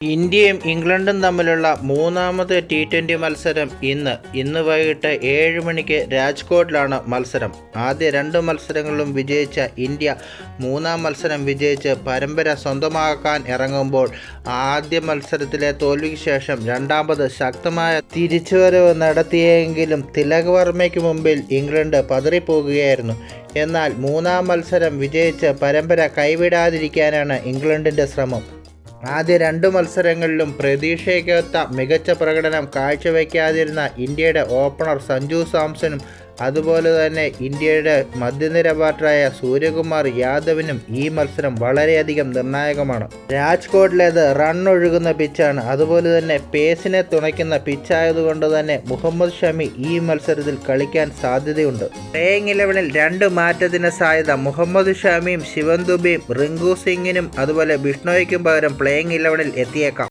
ഇന്ത്യയും ഇംഗ്ലണ്ടും തമ്മിലുള്ള മൂന്നാമത് ടി ട്വന്റി മത്സരം ഇന്ന്. ഇന്ന് വൈകിട്ട് ഏഴ് മണിക്ക് രാജ്കോട്ടിലാണ് മത്സരം. ആദ്യ രണ്ട് മത്സരങ്ങളിലും വിജയിച്ച ഇന്ത്യ മൂന്നാം മത്സരം വിജയിച്ച് പരമ്പര സ്വന്തമാക്കാൻ ഇറങ്ങുമ്പോൾ ആദ്യ മത്സരത്തിലെ തോൽവിക്ക് ശേഷം രണ്ടാമത് ശക്തമായ തിരിച്ചുവരവ് നടത്തിയെങ്കിലും തിലക് വർമ്മയ്ക്ക് മുമ്പിൽ ഇംഗ്ലണ്ട് പതറിപ്പോകുകയായിരുന്നു. എന്നാൽ മൂന്നാം മത്സരം വിജയിച്ച് പരമ്പര കൈവിടാതിരിക്കാനാണ് ഇംഗ്ലണ്ടിന്റെ ശ്രമം. ആദ്യ രണ്ട് മത്സരങ്ങളിലും പ്രതീക്ഷയ്ക്കൊത്ത മികച്ച പ്രകടനം കാഴ്ചവെക്കാതിരുന്ന ഇന്ത്യയുടെ ഓപ്പണർ സഞ്ജു സാംസണും അതുപോലെ തന്നെ ഇന്ത്യയുടെ മധ്യനിര ബാറ്ററായ സൂര്യകുമാർ യാദവിനും ഈ മത്സരം വളരെയധികം നിർണായകമാണ്. രാജ്കോട്ടിലേത് റൺ ഒഴുകുന്ന പിച്ചാണ് അതുപോലെ തന്നെ പേസിനെ തുണയ്ക്കുന്ന പിച്ചായതുകൊണ്ട് തന്നെ മുഹമ്മദ് ഷമി ഈ മത്സരത്തിൽ കളിക്കാൻ സാധ്യതയുണ്ട്. പ്ലേയിങ് ഇലവനിൽ രണ്ട് മാറ്റത്തിന് സാധ്യത മുഹമ്മദ് ഷമിയും ശിവൻ ദുബിയും റിങ്കു സിംഗിനും അതുപോലെ ബിഷ്ണോയ്ക്കും പകരം പ്ലേയിങ് ഇലവനിൽ എത്തിയേക്കാം.